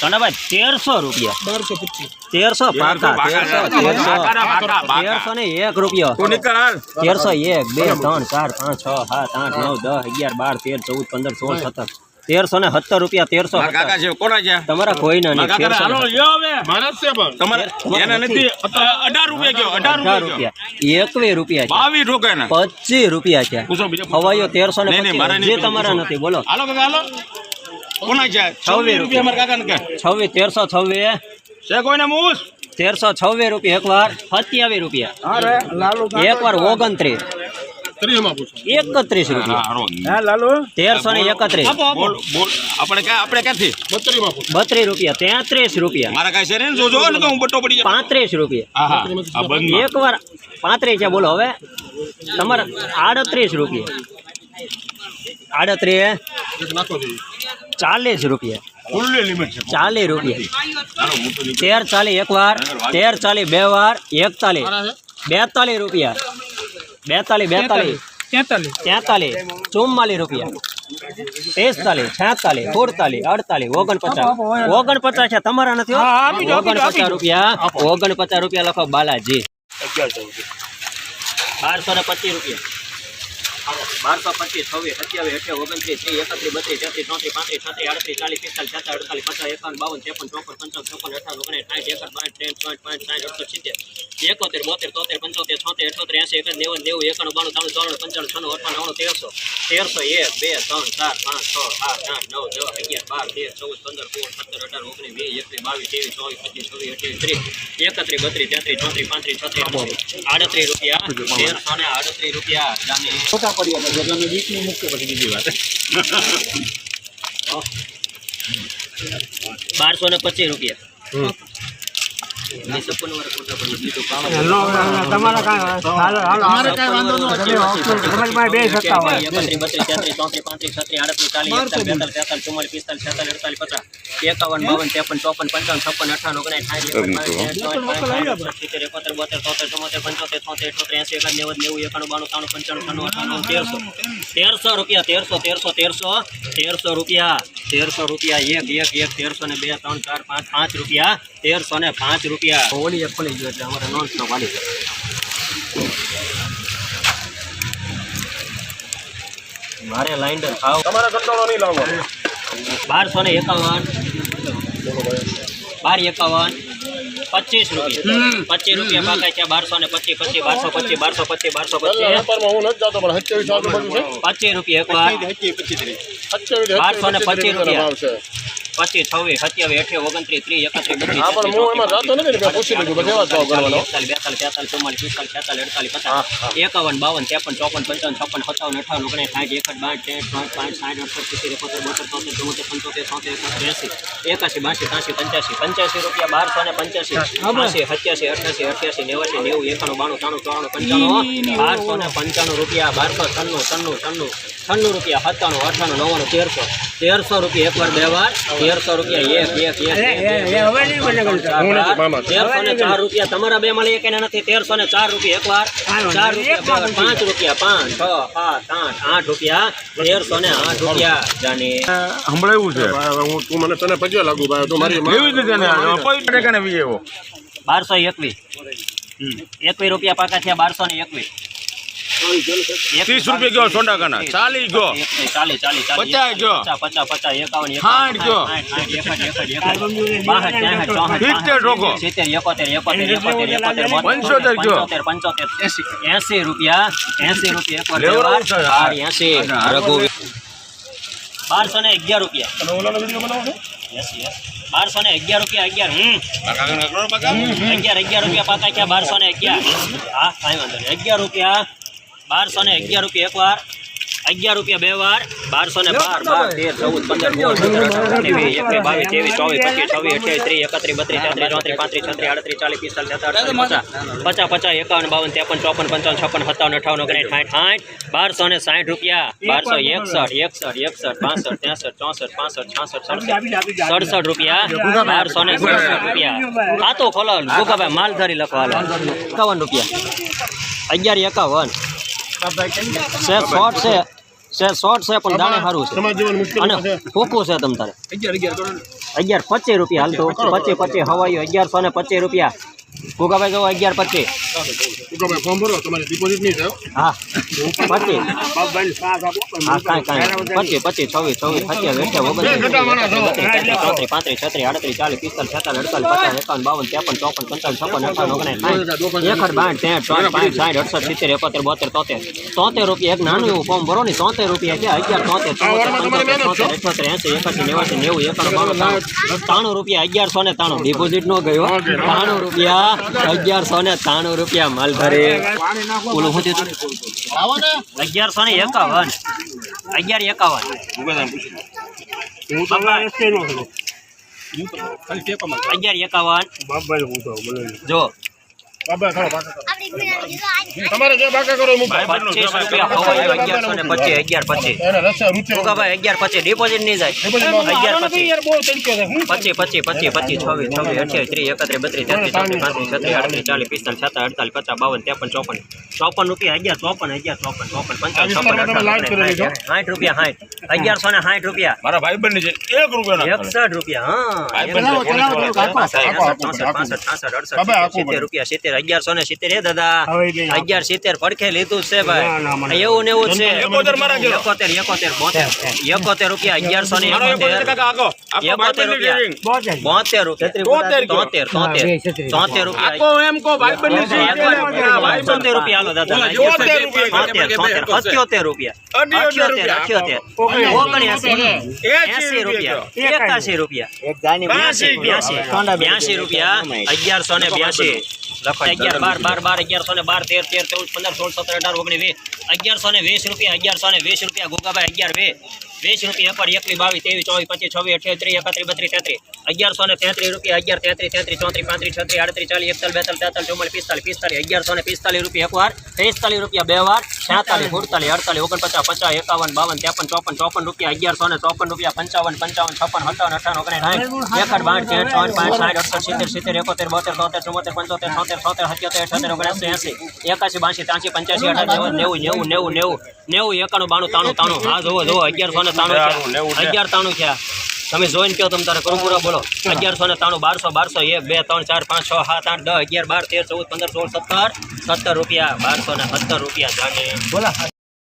સોનાભાઈ તેરસો રૂપિયા. બારસો તેરસો ને એક રૂપિયો. તેરસો એક બે ત્રણ ચાર પાંચ છ સાત આઠ નવ દસ અગિયાર બાર તેર ચૌદ પંદર સોળ સત્તર. તેરસો ને સત્તર રૂપિયા તેરસો કાકા છે કોના છે તમારા તેરસો ને અઢાર રૂપિયા અઢાર રૂપિયા રૂપિયા. છે. બાવીસ પચીસ રૂપિયા છે. હવાઈઓ તેરસો ને જે તમારા નથી બોલો. હાલો કાકા હાલો. કોના છે છવ્વીસ રૂપિયા મારા કાકા ને છવ્વીસ તેરસો છવ્વીસ. છે કોઈને મૂસ? તેરસો છવ્વીસ રૂપિયા એક વાર સત્યાવીસ રૂપિયા. એક વાર ઓગણત્રીસ. એકત્રીસ રૂપિયા. તેરસો ને એકત્રીસ. બોલ બોલ આપણે ક્યાં આપણે ક્યાંથી? બત્રીસમાં પૂછો. બત્રીસ રૂપિયા તેત્રીસ રૂપિયા. મારા કાંઈ છે ને જોજો ને કે હું બટ્ટો પડી જાય પાંત્રીસ રૂપિયા. હા હા. આ બંધમાં. એક વાર પાંત્રીસ છે બોલો હવે. તમારે આડત્રીસ રૂપિયા. આડત્રીસ. એક નાખો જોઈએ ચાલીસ રૂપિયા. ફૂલ્લી લિમિટ છે. ચાલીસ રૂપિયા. હાલો હું તો નીકળું. તેર ચાલી એક વાર તેર ચાલી બે વાર એકતાલીસ. મારા છે? બેતાલીસ રૂપિયા. બેતાલીસ બેતાલીસ. તેતાલીસ. તેતાલીસ. ચુમ્માલીસ રૂપિયા. પિસ્તાલીસ છેતાલીસ સુડતાલીસ અડતાલીસ ઓગણપચાસ. ઓગણપચાસ છે તમારા નથી હો? ઓગણપચાસ રૂપિયા. ઓગણપચાસ રૂપિયા લખો બાલાજી. બારસો ને પચીસ રૂપિયા. બારસો પચીસ છવ્વીસ સત્યાવીસ અઠ્યાવીસ ઓગણત્રીસ ત્રીસ એકત્રીસ બત્રીસ તેત્રીસ ચોત્રીસ પાંત્રીસ છત્રીસ આડત્રીસ ચાલીસ પિસ્તાલીસ છત્રીસ અડતાલીસ પચાસ એકાવન બાવન ત્રેપન ચોપન પંચાવન ચોપન અઠાવન ઓગણીસ સાઠ એકર પાંચ ત્રણ પાંચ પાંચ સાઠ અડસો સિત્તેર એકોતેર બોતેર તોતેર પંચોતેર છોતેર અઠોતેર એસી એકર નેવું નેવું એકાણું બાણું ત્રણ ચોરણ પંચાણું છનું અઠવા નવ્વાણું તેરસો તેરસો એક બે ત્રણ ચાર પાંચ છ સાત આઠ નવ દસ અગિયાર બાર તેર ચૌદ પંદર સોળ સત્તર અઢાર ઓગણીસ વીસ એકવીસ બાવીસ ત્રેવીસ ચોવીસ પચીસ છવ્વીસ અઠ્યાવીસ ત્રીસ એકત્રીસ બત્રીસ તેત્રીસ ચોત્રીસ પાંત્રીસ છત્રીસ આડત્રીસ રૂપિયા તેરસો ને આડત્રીસ રૂપિયા જાની એટલે ને પચીસ રૂપિયા પછી બીજી વાત. બારસો ને પચીસ કામ તમારે કાંઈ વાંધો નથી બે સત્તા હોય. એકત્રીસ બત્રીસ તેત્રીસ ચોત્રીસ પાંત્રીસ છત્રીસ આડત્રીસ ચાલીસ એકતાલીસ બેતાલીસ તેતાલીસ ચુમ્માલીસ પિસ્તાલીસ છેતાલીસ અડતાલીસ પચાસ એકાવન બાવન ત્રેપન ચોપન પંચાવન છપ્પન અઠાવન ઓગણીસ સાઠ સિત્તેર એકોતેર બોતેર તોતેર ચુમ્મોતેર પંચોતેર છોતેર અઠોતેર એસી એકાદ નેવું નેવું એકાણું બાણું ત્રાણું પંચાણું છન્નું અઠાણું તેરસો. તેરસો રૂપિયા તેરસો તેરસો તેરસો તેરસો રૂપિયા તેરસો રૂપિયા એક એક એક તેરસો ને બે ત્રણ ચાર પાંચ પાંચ રૂપિયા તેરસો ને પાંચ રૂપિયા ઓલી એક ખોલી ગયો એટલે અમારે નોન સ્ટોપ હાલી ગયો મારે લાઇન્ડર ખાવ તમારા કંટાળો નહીં લાવો બારસો ને એકાવન બાર એકાવન પચીસ રૂપિયા પચીસ રૂપિયા બાકી છે બારસો ને પચીસ પચીસ બારસો પચીસ બારસો પચીસ બારસો પચીસ પચીસ રૂપિયા એક વાર બારસો ને પચીસ રૂપિયા. પચીસ છવ્વીસ સત્યાવીસ અઠ્યાવીસ ઓગણત્રીસ ત્રીસ એકત્રીસ બત્રીસ હા પણ હું એમાં જાતો નથી ને પૂછી લીધું બધા જ ભાવ ગણવાનો એકતાલીસ બેતાલીસ તેતાલીસ ચુમ્માલીસ પિસ્તાલીસ છેતાલીસ અડતાલીસ પચાસ એકાવન બાવન ત્રેપન ચોપન પંચાવન છપ્પન સત્તાવન અઠાવન ઓગણીસ સાઠ એકઠ બાર ત્રેસઠ પાંચ પાંચ સાઠ અડસઠ સિત્તેર એકોતેર બોતેર ચોતેર ચુમ્મોતેર પંચોતેર છોતેર એકસઠ એસી એકાસી બાસી ત્રાસી પંચ્યાસી પંચ્યાસી રૂપિયા બારસો ને પંચ્યાસી બાસી. સત્યાસી અઠ્યાસી અઠ્યાસી નેવાસી નેવું એકાણું બાણું ત્રાણું ચોરાણું પંચાણું બારસો ને પંચાણું રૂપિયા બારસો છન્નું છન્નું છન્નું છન્નું રૂપિયા સત્તાણું અઠાણું નવ્વાણું તેરસો તેરસો રૂપિયા એક વાર બે વાર તેરસો રૂપિયા ને ચાર રૂપિયા તમારા બે મળી કે નથી? તેરસો ને ચાર રૂપિયા એક વાર ચાર રૂપિયા પાંચ રૂપિયા પાંચ છ સાત આઠ આઠ રૂપિયા તેરસો ને આઠ રૂપિયા જાની. સંભળાયું છે. હું તું મને તને પગે લાગુ ભાઈ તું મારી એવી રીતે ને કોઈ ટકાને વી એવો. બારસો એકવીસ. એકવીસ રૂપિયા પાકા થયા બારસો ને એકવીસ. ત્રીસ રૂપિયા ગયો સોંડાકાના ચાલી ગયો એકવીસ, ચાલીસ ચાલીસ ચાલીસ પચાસ જો. પચાસ પચાસ પચાસ એકાવન સાઠ જો. સાઠ, સાઠ, એકસઠ, એકસઠ, એકસઠ, બાસઠ, ત્રેસઠ, ચોસઠ, સિત્તેર ઠોકો. સિત્તેર એકોતેર એકોતેર એકોતેર એકોતેર બોતેર, પંચોતેર જો. પંચોતેર પંચોતેર એસી રૂપિયા એસી રૂપિયા એક વાર લેવડાવું છે. બાર એસી રઘુવીર બારસો ને અગિયાર રૂપિયા તમે ઓલાનો વીડિયો બનાવો છો યસ યસ બારસો ને અગિયાર રૂપિયા અગિયાર હમ અગિયાર અગિયાર રૂપિયા પાકા ક્યાં બારસો ને અગિયાર હા કાંઈ વાંધો નહીં અગિયાર રૂપિયા બારસો ને અગિયાર રૂપિયા એક વાર, અગિયાર રૂપિયા બે વાર, બારસો ને બાર બાર, તેર, ચૌદ, પંદર, સોળ બાવીસ, ત્રેવીસ, ચોવીસ, પચીસ, છવ્વીસ, અઠ્યાવીસ, ત્રીસ, એકત્રીસ, બત્રીસ, તેત્રીસ, ચોત્રીસ, પાંત્રીસ, છત્રીસ, આડત્રીસ, ચાલીસ, પિસ્તાલીસ સત્તર પચાસ પચાસ પચાસ, એકાવન, બાવન, ત્રેપન, ચોપન, પંચાવન, છપ્પન, સત્તાવન, અઠાવન, ઓગણીસ, સાઠ સાઠ, બારસો ને સાઠ રૂપિયા, બારસો એકસઠ એકસઠ એકસઠ પાસઠ ત્રેસઠ, ચોસઠ, પાસઠ, છાસઠ, સડસઠ સડસઠ રૂપિયા, બારસો ને સડસઠ રૂપિયા. આ તો ખોલો ભૂખાભાઈ માલધારી લખો હાલો. એકાવન રૂપિયા. અગિયાર, એકાવન. છે શોર્ટ છે. છે શોર્ટ છે પણ દાણે સારું છે. અને છે. છે તમ તારે. અગિયાર પચીસ રૂપિયા હાલતો પચીસ. પચીસ હવાઈઓ અગિયારસો ને પચીસ રૂપિયા. ગુગાભાઈ જો અગિયાર પચીસ. ઉગાભાઈ ફોર્મ ભરો તમારી ડિપોઝિટ નહીં થાય હા. પચીસ. હા કાંઈ કાંઈ. પચીસ પચીસ છવ્વીસ છવ્વીસ સત્યાવીસ અઠ્યાવીસ ચોત્રીસ પાંત્રીસ છત્રીસ આડત્રીસ ચાલીસ પિસ્તાલીસ છેતાલીસ અડતાલીસ પચાસ એકાવન બાવન ત્રેપન ચોપન પંચાવન છપ્પન અઠાવન ઓગણીસ એકડ બાઠ ત્રેઠ ચોઠ પાંચ સાઠ અડસઠ સિત્તેર એકોતેર બોતેર તોતેર. તોતેર રૂપિયા એક નાનું એવું ફોર્મ ભરો ને તોતેર રૂપિયા છે અગિયાર તોતેર ચૌતેર પંચોતેર છોતેર અઠ્યોતેર એસી એકાસી નેવાસી નેવું એકાણું બાણું ત્રાણું. ત્રાણું રૂપિયા અગિયારસો ને ત્રાણું. ડિપોઝિટ નો ગયો. ત્રાણું રૂપિયા અગિયારસો ને ત્રાણું રૂપિયા માલ ભરે ઓલું શું થયું હતું? અગિયારસો ને એકાવન. અગિયાર એકાવન. અગિયાર એકાવન. જો તમારે જે બાકા કરો એ પચીસ રૂપિયા હવાઈ અગિયારસો ને પચીસ અગિયાર પચીસ. એને ભાઈ અગિયાર પચીસ? ડિપોઝિટ નહીં જાય. અગિયાર પચીસ. પચીસ પચીસ પચીસ પચીસ છવ્વીસ છવ્વીસ અઠ્યાવીસ ત્રીસ એકત્રીસ બત્રીસ તેત્રીસ ચોત્રીસ પાંત્રીસ છત્રીસ આડત્રીસ ચાલીસ પિસ્તાલીસ છત્રીસ અડતાલીસ પચાસ બાવન ત્રેપન ચોપન. ચોપન રૂપિયા અગિયાર ચોપન અગિયાર ચોપન ચોપન પંચાવન ચોપન સાઠ રૂપિયા સાઠ. અગિયારસો ને સાઠ રૂપિયા. મારા ભાઈ બંધ છે એક રૂપિયા એકસઠ રૂપિયા હા છે, કોને સિત્તેર રૂપિયા સિત્તેર અગિયારસો ને સિત્તેર હે દાદા? અગિયાર સિત્તેર પડખે લીધું છે ભાઈ. એવું ને એવું છે. એકોતેર એકોતેર એકોતેર બોતેર. એકોતેર રૂપિયા અગિયારસો ને એકોતેર રૂપિયા. બોતેર રૂપિયા. તોતેર તોતેર તોતેર. રૂપિયા. રૂપિયા. હાલો દાદા. તોતેર તોતેર અઠ્યોતેર રૂપિયા. અઠ્યોતેર અઠ્યોતેર. રૂપિયા. એસી રૂપિયા. એકાશી રૂપિયા. બ્યાસી બ્યાસી. બ્યાસી. રૂપિયા. અગિયારસો ને બ્યાસી. લખો અગિયાર બાર બાર બાર અગિયારસો ને બાર તેર તેર ચૌદ પંદર સોળ સત્તર અઢાર ઓગણીસ વીસ અગિયારસો ને વીસ રૂપિયા અગિયારસો ને વીસ રૂપિયા ગોગાભાઈ અગિયાર વે વીસ રૂપિયા પર એકવીસ બાવીસ ત્રેવીસ ચોવીસ પચીસ છવ્વીસ અઠ્યાવીસ ત્રીસ એકત્રીસ બત્રીસ તેત્રીસ. અગિયારસો ને તેત્રીસ રૂપિયા અગિયાર તેત્રીસ તેત્રીસ ચોત્રીસ પાંત્રીસ છત્રીસ આડત્રીસ ચાલીસ એકતાલીસ બેતાલીસ તેતાલીસ ચુમ્માલીસ પિસ્તાલીસ પિસ્તાલીસ અગિયારસો ને પિસ્તાલીસ રૂપિયા એક વાર પિસ્તાલીસ રૂપિયા બે વાર છાતાલીસ સુડતાલીસ અડતાલીસ ઓગણપચાસ પચાસ એકાવન બાવન ત્રેપન ચોપન ચોપન રૂપિયા અગિયારસો ને ચોપન રૂપિયા પંચાવન પંચાવન છપ્પન સત્તાવન અઠાવન ઓગણીસ સાઠ એકડ બાર તેર પાંચ સાઠ અડસઠ સિત્તેર સિત્તેર એકોતેર બોતેર તોતેર ચુમ્મોતેર પંચોતેર છોતેર છોતેર સત્યોતેર અઠ્યોતેર ઓગણસી એસી એકાસી બાસી ત્યાંસી પંચ્યાસી અઠાસી નેવું નેવું નેવું નેવું નેવું એકાણું બાણું તાણું તાણું હા જુઓ જુઓ અગિયારસો ને તાણું અગિયાર તાણું થયા. તમે જોઈને કહો તમે તારે કરું બોલો. અગિયારસો ને ત્રાણું બારસો બારસો એક બે ત્રણ ચાર પાંચ છ સાત આઠ દસ અગિયાર બાર તેર ચૌદ પંદર સોળ સત્તર. સત્તર રૂપિયા બારસો ને સત્તર રૂપિયા જાણે